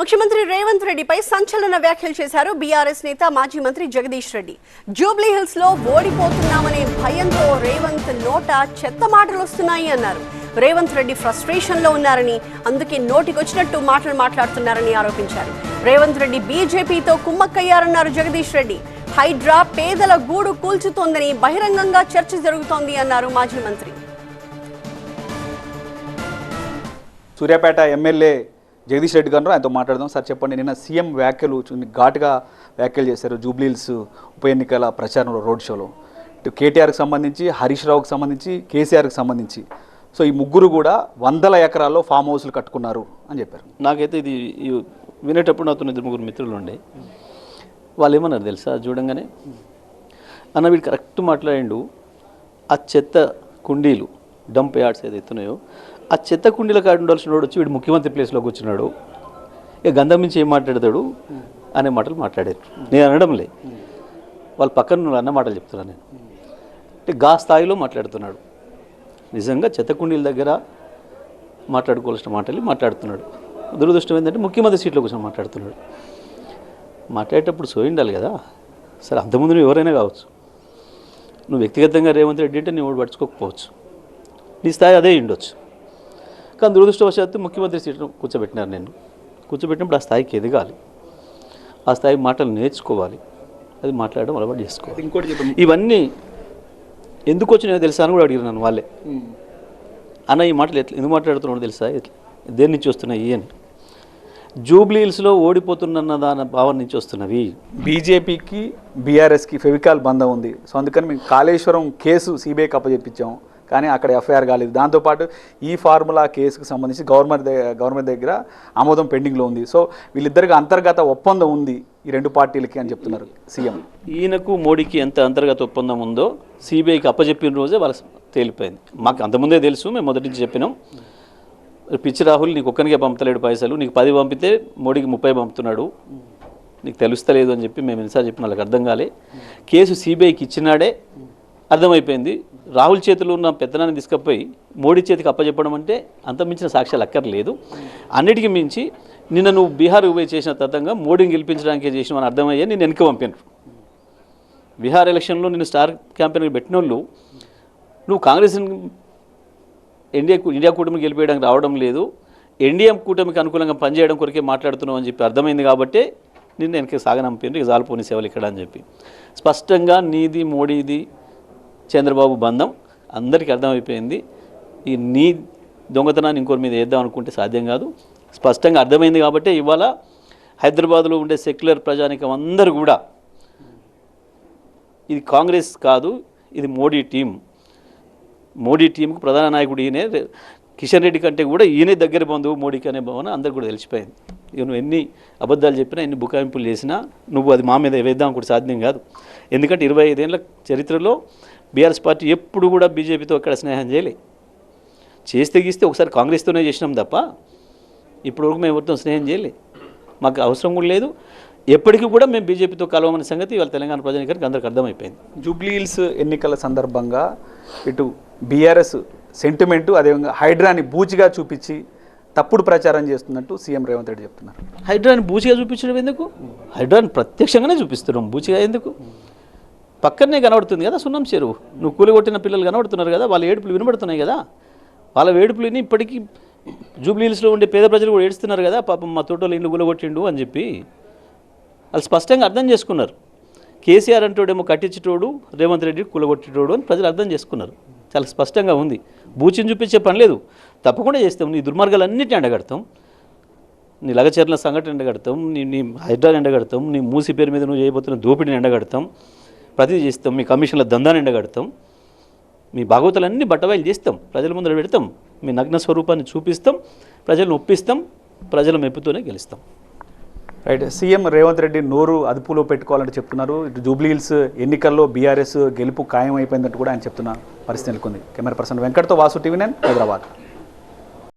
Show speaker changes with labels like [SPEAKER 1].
[SPEAKER 1] ముఖ్యమంత్రి రేవంత్ రెడ్డిపై సంచలన వ్యాఖ్యలు చేశారు బీఆర్ఎస్ నేత మాజీ మంత్రి జగదీష్ రెడ్డి. జూబ్లీ హిల్స్లో ఓడిపోతున్నామనే భయంతో రేవంత్ నోట చెత్త మాటలు వస్తున్నాయి అన్నారు. రేవంత్ రెడ్డి ఫ్రస్ట్రేషన్లో ఉన్నారని అందుకే నోటికొచ్చినట్టు మాటలు మాట్లాడుతున్నారని ఆరోపించారు. రేవంత్ రెడ్డి బీజేపీతో కుమ్మక్కయ్యారన్నారు జగదీష్ రెడ్డి. హైడ్రా పేదల గూడు కూల్చుతోందని బహిరంగంగా చర్చ జరుగుతోంది అన్నారు మాజీ మంత్రి.
[SPEAKER 2] సూర్యాపేట ఎమ్మెల్యే జగదీష్ రెడ్డి గారు ఆయనతో మాట్లాడదాం. సార్ చెప్పండి. నిన్న సీఎం వ్యాఖ్యలు ఘాటుగా వ్యాఖ్యలు చేశారు జూబ్లీల్స్ ఉప ఎన్నికల ప్రచారంలో రోడ్ షోలో. ఇటు కేటీఆర్కి సంబంధించి హరీష్ రావుకి సంబంధించి కేసీఆర్కి సంబంధించి. సో ఈ ముగ్గురు కూడా వందల ఎకరాల్లో ఫామ్ హౌస్లు కట్టుకున్నారు అని చెప్పారు.
[SPEAKER 3] నాకైతే ఇది వినేటప్పుడు నాతో ఇద్దరు ముగ్గురు మిత్రులు ఉండే. వాళ్ళు ఏమన్నారు తెలుసా? చూడంగానే అన్న వీడు కరెక్ట్ మాట్లాడిండు. ఆ చెత్త కుండీలు డంప్ యార్డ్స్ ఏదైతే ఉన్నాయో ఆ చెత్త కుండీల కాడ ఉండాల్సిన వాడు వచ్చి వీడు ముఖ్యమంత్రి ప్లేస్లో కూర్చున్నాడు. ఇక గంధం నుంచి ఏం మాట్లాడతాడు? అనే మాటలు మాట్లాడారు. నేను అనడంలే. వాళ్ళ పక్కన అన్న మాటలు చెప్తున్నాను నేను. అంటే గా స్థాయిలో మాట్లాడుతున్నాడు. నిజంగా చెత్త కుండీల దగ్గర మాట్లాడుకోవాల్సిన మాటలు మాట్లాడుతున్నాడు. దురదృష్టం ఏంటంటే ముఖ్యమంత్రి సీట్లో కూర్చొని మాట్లాడుతున్నాడు. మాట్లాడేటప్పుడు సోయిండాలి కదా. సరే అంతకుముందు నువ్వు ఎవరైనా కావచ్చు. నువ్వు వ్యక్తిగతంగా రేవంత్ రెడ్డి అంటే నువ్వు పడుచుకోకపోవచ్చు నీ స్థాయి అదే ఉండొచ్చు. కానీ దురదృష్టవశాత్తు ముఖ్యమంత్రి సీట్లో కూర్చోబెట్టినారు నేను. కూర్చోబెట్టినప్పుడు ఆ స్థాయికి ఎదగాలి. ఆ స్థాయి మాటలు నేర్చుకోవాలి. అది మాట్లాడడం అలవాటు చేసుకోవాలి.
[SPEAKER 2] ఇంకోటి చెప్పండి.
[SPEAKER 3] ఇవన్నీ ఎందుకు వచ్చినాయో తెలుసా అని కూడా అడిగారు నన్ను వాళ్ళే. అన్న ఈ మాటలు ఎట్లా ఎందుకు మాట్లాడుతున్నాడు తెలుసా? ఎట్లా దేని నుంచి వస్తున్నాయి అని. జూబ్లీ హిల్స్లో ఓడిపోతున్న దాని భావన నుంచి వస్తున్నవి.
[SPEAKER 2] బీజేపీకి బీఆర్ఎస్కి ఫెవికాల్ బంధం ఉంది. సో అందుకని మేము కాళేశ్వరం కేసు సిబిఐకి అప్పచెప్పించాం. కానీ అక్కడ ఎఫ్ఐఆర్ కాలేదు. దాంతోపాటు ఈ ఫార్ములా కేసుకు సంబంధించి గవర్నమెంట్ గవర్నమెంట్ దగ్గర ఆమోదం పెండింగ్లో ఉంది. సో వీళ్ళిద్దరికి అంతర్గత ఒప్పందం ఉంది ఈ రెండు పార్టీలకి అని చెప్తున్నారు సీఎం.
[SPEAKER 3] ఈయనకు మోడీకి ఎంత అంతర్గత ఒప్పందం ఉందో సిబిఐకి అప్పచెప్పిన రోజే వాళ్ళకి తేలిపోయింది. మాకు అంతకుముందే తెలుసు మేము మొదటి నుంచి చెప్పినాం. పిచ్చి రాహుల్ నీకు ఒక్కరికే పంపలేడు పైసలు నీకు పది పంపితే మోడీకి ముప్పై పంపుతున్నాడు. నీకు తెలుస్తలేదు అని చెప్పి మేము ఎన్నిసార్లు చెప్పిన వాళ్ళకి అర్థం కాలే. కేసు సిబిఐకి ఇచ్చినాడే అర్థమైపోయింది. రాహుల్ చేతిలో ఉన్న పెత్తనాన్ని తీసుకపోయి మోడీ చేతికి అప్పచెప్పడం అంటే అంత మించిన సాక్ష్యాలు అక్కర్లేదు. అన్నిటికీ మించి నిన్న నువ్వు బీహార్ పోయి చేసిన తతంగా మోడీని గెలిపించడానికి చేసినామని అర్థమయ్యే నేను వెనక పంపాను. బీహార్ ఎలక్షన్లో నేను స్టార్ క్యాంపెయిన్ పెట్టిన వాళ్ళు నువ్వు కాంగ్రెస్ ఇండియా ఇండియా కూటమికి గెలిపేయడానికి రావడం లేదు. ఎన్డీఎం కూటమికి అనుకూలంగా పనిచేయడం కొరకే మాట్లాడుతున్నావు అని చెప్పి అర్థమైంది కాబట్టి నిన్న వెనక సాగనంపారు ఇక జాలిపోని సేవలు ఇక్కడ అని చెప్పి. స్పష్టంగా నీది మోడీది చంద్రబాబు బంధం అందరికీ అర్థమైపోయింది. ఈ నీ దొంగతనాన్ని ఇంకోరి మీద వేద్దాం అనుకుంటే సాధ్యం కాదు. స్పష్టంగా అర్థమైంది కాబట్టి ఇవాళ హైదరాబాద్లో ఉండే సెక్యులర్ ప్రజానికం అందరూ కూడా ఇది కాంగ్రెస్ కాదు ఇది మోడీ టీం. మోడీ టీంకు ప్రధాన నాయకుడు ఈయనే. కిషన్ రెడ్డి కంటే కూడా ఈయనే దగ్గర బంధువు మోడీకి అనే భావన అందరు కూడా తెలిసిపోయింది. ఇక నువ్వు ఎన్ని అబద్ధాలు చెప్పినా ఎన్ని బుకాయింపులు చేసినా నువ్వు అది మా మీద వేద్దాం కూడా సాధ్యం కాదు. ఎందుకంటే ఇరవై ఐదేళ్ళ చరిత్రలో బీఆర్ఎస్ పార్టీ ఎప్పుడు కూడా బీజేపీతో ఎక్కడ స్నేహం చేయలే. చేస్తే గీస్తే ఒకసారి కాంగ్రెస్తోనే చేసినాం తప్ప ఇప్పటివరకు మేము ఎవరితో స్నేహం చేయలే. మాకు అవసరం కూడా లేదు. ఎప్పటికీ కూడా మేము బీజేపీతో కలవమనే సంగతి ఇవాళ తెలంగాణ ప్రజానికానికి అందరికి అర్థమైపోయింది.
[SPEAKER 2] జూబ్లీహిల్స్ ఎన్నికల సందర్భంగా ఇటు బీఆర్ఎస్ సెంటిమెంటు అదేవిధంగా హైడ్రాని బూచిగా చూపించి తప్పుడు ప్రచారం చేస్తున్నట్టు సీఎం రేవంత్ రెడ్డి చెప్తున్నారు.
[SPEAKER 3] హైడ్రాని బూచిగా చూపించడం ఎందుకు? హైడ్రాని ప్రత్యక్షంగానే చూపిస్తున్నాం బూచిగా ఎందుకు? పక్కనే కనబడుతుంది కదా సున్నం చెరువు. నువ్వు కూలగొట్టిన పిల్లలు కనబడుతున్నారు కదా వాళ్ళ ఏడుపులు వినబడుతున్నాయి కదా. వాళ్ళ ఏడుపులని ఇప్పటికీ జూబ్లీహిల్స్లో ఉండే పేద ప్రజలు కూడా ఏడుస్తున్నారు కదా పాపం మా తోటలో ఇల్లు కూలగొట్టిండు అని చెప్పి. వాళ్ళు స్పష్టంగా అర్థం చేసుకున్నారు. కేసీఆర్ అంటోడేమో కట్టించేటోడు రేవంత్ రెడ్డి కూలగొట్టేటోడు అని ప్రజలు అర్థం చేసుకున్నారు. చాలా స్పష్టంగా ఉంది. బూచిని చూపించే పని లేదు. తప్పకుండా చేస్తాం. నీ దుర్మార్గాలన్నిటిని ఎండగడతాం. నీ లగచర్ల సంఘటన ఎండగడతాం. నీ నీ హైదరాబాద్ ఎండగడతాం. నీ మూసి పేరు మీద నువ్వు చేయబోతున్న దోపిడిని ఎండగడతాం. ప్రతిదీ చేస్తాం. మీ కమిషన్ల దందాన్ని ఎండగడతాం మీ భాగవతాలన్నీ బట్టబయలు చేస్తాం. ప్రజల ముందర పెడతాం. మీ నగ్న స్వరూపాన్ని చూపిస్తాం. ప్రజలను ఒప్పిస్తాం. ప్రజల మెప్పుతోనే గెలుస్తాం.
[SPEAKER 2] రైట్. సీఎం రేవంత్ రెడ్డి నోరు అదుపులో పెట్టుకోవాలని చెప్తున్నారు. ఇటు జూబ్లీహిల్స్ ఎన్నికల్లో బీఆర్ఎస్ గెలుపు ఖాయం అయిపోయిందంటూ కూడా ఆయన చెప్తున్న పరిస్థితి నెలకొంది. కెమెరా పర్సన్ వెంకట్తో వాసు టీవీ నైన్ హైదరాబాద్.